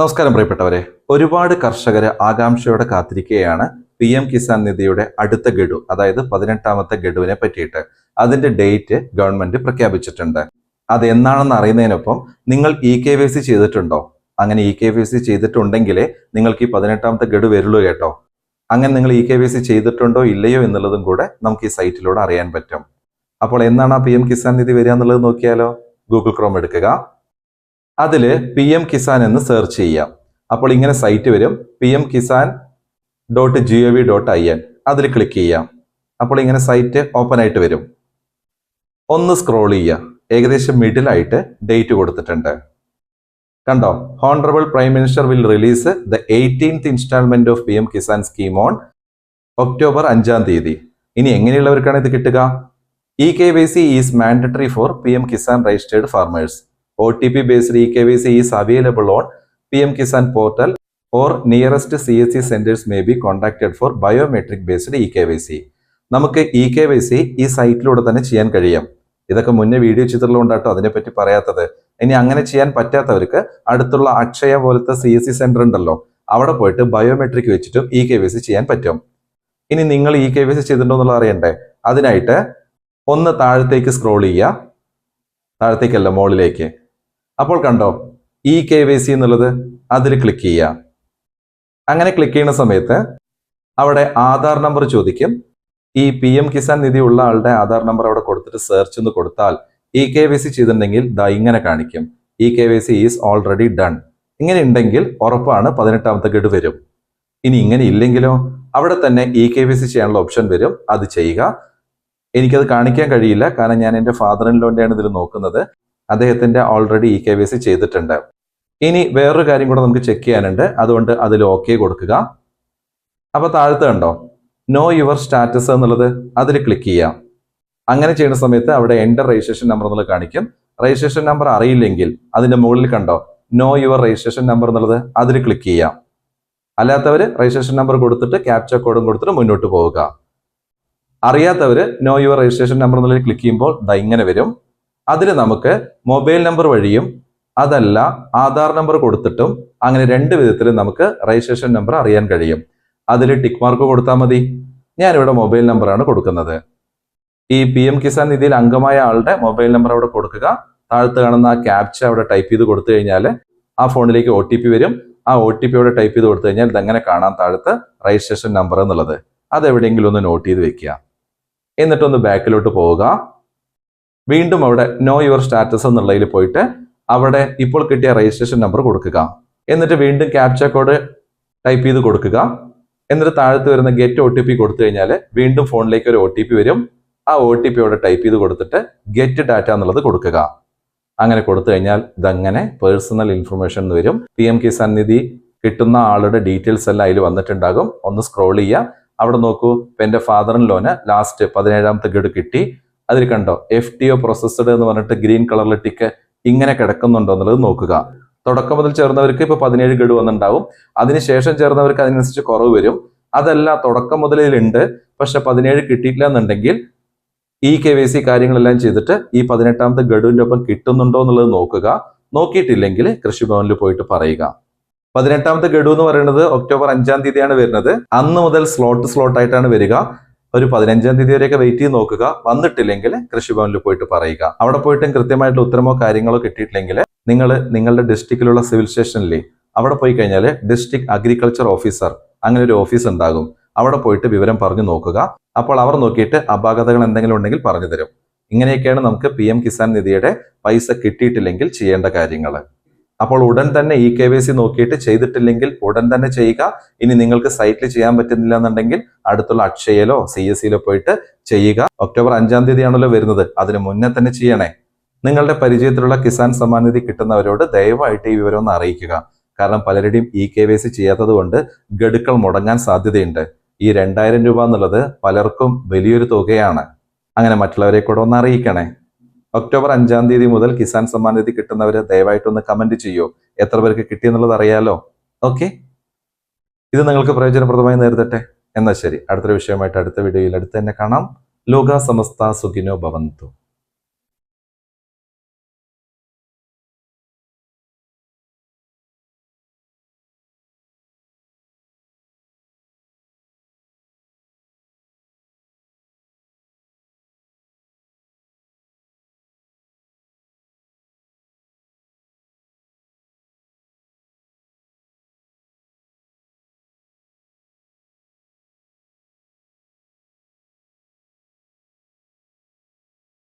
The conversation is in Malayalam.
നമസ്കാരം പ്രിയപ്പെട്ടവരെ. ഒരുപാട് കർഷകർ ആകാംക്ഷയോടെ കാത്തിരിക്കുകയാണ് പി എം കിസാൻ നിധിയുടെ അടുത്ത ഗഡു അതായത് പതിനെട്ടാമത്തെ ഗഡുവിനെ പറ്റിയിട്ട്. അതിന്റെ ഡേറ്റ് ഗവൺമെന്റ് പ്രഖ്യാപിച്ചിട്ടുണ്ട്. അത് എന്നാണെന്ന് അറിയുന്നതിനൊപ്പം നിങ്ങൾ ഇ കെ വൈ സി ചെയ്തിട്ടുണ്ടോ? അങ്ങനെ ഇ കെ വൈ സി ചെയ്തിട്ടുണ്ടെങ്കിലേ നിങ്ങൾക്ക് ഈ പതിനെട്ടാമത്തെ ഗഡു വരുള്ളൂ കേട്ടോ. അങ്ങനെ നിങ്ങൾ ഇ കെ വൈ സി ചെയ്തിട്ടുണ്ടോ ഇല്ലയോ എന്നുള്ളതും കൂടെ നമുക്ക് ഈ സൈറ്റിലൂടെ അറിയാൻ പറ്റും. അപ്പോൾ എന്നാണ് ആ പി എം കിസാൻ നിധി വരിക എന്നുള്ളത് നോക്കിയാലോ? ഗൂഗിൾ ക്രോം എടുക്കുക. അതിൽ പി എം കിസാൻ എന്ന് സെർച്ച് ചെയ്യാം. അപ്പോൾ ഇങ്ങനെ സൈറ്റ് വരും. P M Kisan dot G O V dot I N അതിൽ ക്ലിക്ക് ചെയ്യാം. അപ്പോൾ ഇങ്ങനെ സൈറ്റ് ഓപ്പൺ ആയിട്ട് വരും. ഒന്ന് സ്ക്രോൾ ചെയ്യുക. ഏകദേശം മിഡിലായിട്ട് ഡേറ്റ് കൊടുത്തിട്ടുണ്ട്. കണ്ടോ? Honourable prime minister will release the eighteenth instalment of P M Kisan scheme on October അഞ്ചാം തീയതി. ഇനി എങ്ങനെയുള്ളവർക്കാണ് ഇത് കിട്ടുക? E K Y C is mandatory for P M Kisan registered farmers O T P based E K V C is available on P M Kisan portal or nearest C S C centres may be contacted for biometric based E K Y C നമുക്ക് ഇ കെ വൈ സി ഈ സൈറ്റിലൂടെ തന്നെ ചെയ്യാൻ കഴിയും. ഇതൊക്കെ മുന്നേ വീഡിയോ ചിത്രത്തിലുണ്ടാട്ടോ അതിനെപ്പറ്റി പറയാത്തത്. ഇനി അങ്ങനെ ചെയ്യാൻ പറ്റാത്തവർക്ക് അടുത്തുള്ള അക്ഷയ പോലത്തെ സി എസ് സി സെന്റർ ഉണ്ടല്ലോ അവിടെ പോയിട്ട് ബയോമെട്രിക് വെച്ചിട്ടും ഇ കെ വൈ സി ചെയ്യാൻ പറ്റും. ഇനി നിങ്ങൾ ഇ കെ വൈ സി ചെയ്തിട്ടുണ്ടോ എന്നുള്ളത് അറിയണ്ടേ? അതിനായിട്ട് ഒന്ന് താഴത്തേക്ക് സ്ക്രോൾ ചെയ്യുക. താഴത്തേക്കല്ല മുകളിലേക്ക് അപ്പോൾ കണ്ടോ ഇ കെ വൈ സി എന്നുള്ളത് അതിൽ ക്ലിക്ക് ചെയ്യുക. അങ്ങനെ ക്ലിക്ക് ചെയ്യുന്ന സമയത്ത് അവിടെ ആധാർ നമ്പർ ചോദിക്കും. ഈ പി എം കിസാൻ നിധി ഉള്ള ആളുടെ ആധാർ നമ്പർ അവിടെ കൊടുത്തിട്ട് സെർച്ച് എന്ന് കൊടുത്താൽ ഇ കെ വൈ സി ചെയ്തിട്ടുണ്ടെങ്കിൽ ദാ ഇങ്ങനെ കാണിക്കും. E K Y C is already done ഇങ്ങനെ ഉണ്ടെങ്കിൽ ഉറപ്പാണ് പതിനെട്ടാമത്തെ ഗഡ് വരും. ഇനി ഇങ്ങനെ ഇല്ലെങ്കിലോ? അവിടെ തന്നെ ഇ കെ വൈ സി ചെയ്യാനുള്ള ഓപ്ഷൻ വരും. അത് ചെയ്യുക. എനിക്കത് കാണിക്കാൻ കഴിയില്ല. കാരണം ഞാൻ എന്റെ ഫാദർ ഇൻ ലോന്റെയാണ് ഇതിൽ നോക്കുന്നത്. അദ്ദേഹത്തിന്റെ ഓൾറെഡി ഇ കെ സി ചെയ്തിട്ടുണ്ട്. ഇനി വേറൊരു കാര്യം കൂടെ നമുക്ക് ചെക്ക് ചെയ്യാനുണ്ട്. അതുകൊണ്ട് അതിൽ ഓക്കെ കൊടുക്കുക. അപ്പൊ താഴത്ത് കണ്ടോ? നോ യുവർ സ്റ്റാറ്റസ് എന്നുള്ളത് അതിൽ ക്ലിക്ക് ചെയ്യാം അങ്ങനെ ചെയ്യുന്ന സമയത്ത് അവിടെ എന്റെ രജിസ്ട്രേഷൻ നമ്പർ എന്നുള്ളത് കാണിക്കും. രജിസ്ട്രേഷൻ നമ്പർ അറിയില്ലെങ്കിൽ അതിന്റെ മുകളിൽ കണ്ടോ? നോ യുവർ രജിസ്ട്രേഷൻ നമ്പർ എന്നുള്ളത് അതിൽ ക്ലിക്ക് ചെയ്യാം അല്ലാത്തവർ രജിസ്ട്രേഷൻ നമ്പർ കൊടുത്തിട്ട് ക്യാപ്ച കോഡും കൊടുത്തിട്ട് മുന്നോട്ട് പോവുക. അറിയാത്തവർ നോ യുവർ രജിസ്ട്രേഷൻ നമ്പർ എന്നുള്ളതിൽ ക്ലിക്ക് ചെയ്യുമ്പോൾ ദാ ഇങ്ങനെ വരും. അതിൽ നമുക്ക് മൊബൈൽ നമ്പർ വഴിയും അതല്ല ആധാർ നമ്പർ കൊടുത്തിട്ടും അങ്ങനെ രണ്ട് വിധത്തിൽ നമുക്ക് രജിസ്ട്രേഷൻ നമ്പർ അറിയാൻ കഴിയും. അതിൽ ടിക്ക് മാർക്ക് കൊടുത്താൽ മതി. ഞാനിവിടെ മൊബൈൽ നമ്പറാണ് കൊടുക്കുന്നത്. ഈ പി എം കിസാൻ നിധിയിൽ അംഗമായ ആളുടെ മൊബൈൽ നമ്പർ അവിടെ കൊടുക്കുക. താഴത്ത് കാണുന്ന ആ ക്യാപ്ച അവിടെ ടൈപ്പ് ചെയ്ത് കൊടുത്തു കഴിഞ്ഞാൽ ആ ഫോണിലേക്ക് ഒ ടി പി വരും. ആ ഒ ടി പി അവിടെ ടൈപ്പ് ചെയ്ത് കൊടുത്തു കഴിഞ്ഞാൽ ഇതെങ്ങനെ കാണാൻ താഴത്ത്? രജിസ്ട്രേഷൻ നമ്പർ എന്നുള്ളത്. അത് എവിടെയെങ്കിലും ഒന്ന് നോട്ട് ചെയ്ത് വെക്കുക. എന്നിട്ടൊന്ന് ബാക്കിലോട്ട് പോവുക. വീണ്ടും അവിടെ നോ യുവർ സ്റ്റാറ്റസ് എന്നുള്ളതിൽ പോയിട്ട് അവിടെ ഇപ്പോൾ കിട്ടിയ രജിസ്ട്രേഷൻ നമ്പർ കൊടുക്കുക. എന്നിട്ട് വീണ്ടും ക്യാപ്ച കോഡ് ടൈപ്പ് ചെയ്ത് കൊടുക്കുക. എന്നിട്ട് താഴത്ത് വരുന്ന ഗെറ്റ് ഒ ടി പി കൊടുത്തു കഴിഞ്ഞാൽ വീണ്ടും ഫോണിലേക്ക് ഒരു ഒ ടി പി വരും. ആ ഒ ടി പി അവിടെ ടൈപ്പ് ചെയ്ത് കൊടുത്തിട്ട് ഗെറ്റ് ഡാറ്റ എന്നുള്ളത് കൊടുക്കുക. അങ്ങനെ കൊടുത്തു കഴിഞ്ഞാൽ ഇതങ്ങനെ പേഴ്സണൽ ഇൻഫർമേഷൻ എന്ന് വരും. പി എം കിസാൻ നിധി കിട്ടുന്ന ആളുടെ ഡീറ്റെയിൽസ് എല്ലാം അതിൽ വന്നിട്ടുണ്ടാകും. ഒന്ന് സ്ക്രോൾ ചെയ്യുക. അവിടെ നോക്കൂ എന്റെ ഫാദറിൻ ലോന് ലാസ്റ്റ് പതിനേഴാമത്തെ ഗഡ് കിട്ടി. അതിൽ കണ്ടോ എഫ് ടി ഒ പ്രൊസസ്ഡ് എന്ന് പറഞ്ഞിട്ട് ഗ്രീൻ കളറിലെ ടിക്ക് ഇങ്ങനെ കിടക്കുന്നുണ്ടോ എന്നുള്ളത് നോക്കുക. തുടക്കം മുതൽ ചേർന്നവർക്ക് ഇപ്പൊ പതിനേഴ് ഗഡു വന്നിട്ടുണ്ടാവും. അതിനുശേഷം ചേർന്നവർക്ക് അതിനനുസരിച്ച് കുറവ് വരും. അതല്ല തുടക്കം മുതൽ ഇതിലുണ്ട് പക്ഷെ പതിനേഴ് കിട്ടിയിട്ടില്ല എന്നുണ്ടെങ്കിൽ ഈ കെ വൈ സി കാര്യങ്ങളെല്ലാം ചെയ്തിട്ട് ഈ പതിനെട്ടാമത്തെ ഗഡുവിന്റെ ഒപ്പം കിട്ടുന്നുണ്ടോ എന്നുള്ളത് നോക്കുക. നോക്കിയിട്ടില്ലെങ്കിൽ കൃഷിഭവനിൽ പോയിട്ട് പറയുക. പതിനെട്ടാമത്തെ ഗഡു എന്ന് പറയുന്നത് ഒക്ടോബർ അഞ്ചാം തീയതിയാണ് വരുന്നത്. അന്ന് മുതൽ സ്ലോട്ട് സ്ലോട്ട് ആയിട്ടാണ് വരിക. ഒരു പതിനഞ്ചാം തീയതി വരെയൊക്കെ വെയിറ്റ് ചെയ്ത് നോക്കുക. വന്നിട്ടില്ലെങ്കിൽ കൃഷിഭവനിൽ പോയിട്ട് പറയുക. അവിടെ പോയിട്ടും കൃത്യമായിട്ടുള്ള ഉത്തരമോ കാര്യങ്ങളോ കിട്ടിയിട്ടില്ലെങ്കിൽ നിങ്ങൾ നിങ്ങളുടെ ഡിസ്ട്രിക്റ്റിലുള്ള സിവിൽ സ്റ്റേഷനിലെ അവിടെ പോയി കഴിഞ്ഞാൽ ഡിസ്ട്രിക്ട് അഗ്രികൾച്ചർ ഓഫീസർ അങ്ങനെ ഒരു ഓഫീസ് ഉണ്ടാകും. അവിടെ പോയിട്ട് വിവരം പറഞ്ഞു നോക്കുക. അപ്പോൾ അവർ നോക്കിയിട്ട് അപാകതകൾ എന്തെങ്കിലും ഉണ്ടെങ്കിൽ പറഞ്ഞു തരും. ഇങ്ങനെയൊക്കെയാണ് നമുക്ക് പി കിസാൻ നിധിയുടെ പൈസ കിട്ടിയിട്ടില്ലെങ്കിൽ ചെയ്യേണ്ട കാര്യങ്ങൾ അപ്പോൾ ഉടൻ തന്നെ ഇ കെ വൈ സി നോക്കിയിട്ട് ചെയ്തിട്ടില്ലെങ്കിൽ ഉടൻ തന്നെ ചെയ്യുക. ഇനി നിങ്ങൾക്ക് സൈറ്റിൽ ചെയ്യാൻ പറ്റുന്നില്ല എന്നുണ്ടെങ്കിൽ അടുത്തുള്ള അക്ഷയയിലോ സി എസ് സിയിലോ പോയിട്ട് ചെയ്യുക. ഒക്ടോബർ അഞ്ചാം തീയതിയാണല്ലോ വരുന്നത്. അതിന് മുന്നേ തന്നെ ചെയ്യണേ. നിങ്ങളുടെ പരിചയത്തിലുള്ള കിസാൻ സമ്മാൻ നിധി കിട്ടുന്നവരോട് ദയവായിട്ട് ഈ വിവരം ഒന്ന് അറിയിക്കുക. കാരണം പലരുടെയും ഇ കെ വൈ സി ചെയ്യാത്തത് കൊണ്ട് ഗഡുക്കൾ മുടങ്ങാൻ സാധ്യതയുണ്ട്. ഈ രണ്ടായിരം രൂപ എന്നുള്ളത് പലർക്കും വലിയൊരു തുകയാണ്. അങ്ങനെ മറ്റുള്ളവരെ കൂടെ ഒന്ന് അറിയിക്കണേ. ഒക്ടോബർ അഞ്ചാം തീയതി മുതൽ കിസാൻ സമ്മാൻ നിധി കിട്ടുന്നവര് ദയവായിട്ടൊന്ന് കമന്റ് ചെയ്യൂ? എത്ര പേർക്ക് കിട്ടിയെന്നുള്ളത് അറിയാലോ? ഓക്കെ ഇത് നിങ്ങൾക്ക് പ്രയോജനപ്രദമായി നേരിടട്ടെ. എന്നാൽ ശരി. അടുത്തൊരു വിഷയമായിട്ട് അടുത്ത വീഡിയോയിൽ അടുത്ത് തന്നെ കാണാം. ലോക സമസ്ത സുഖിനോ ഭവന്തു.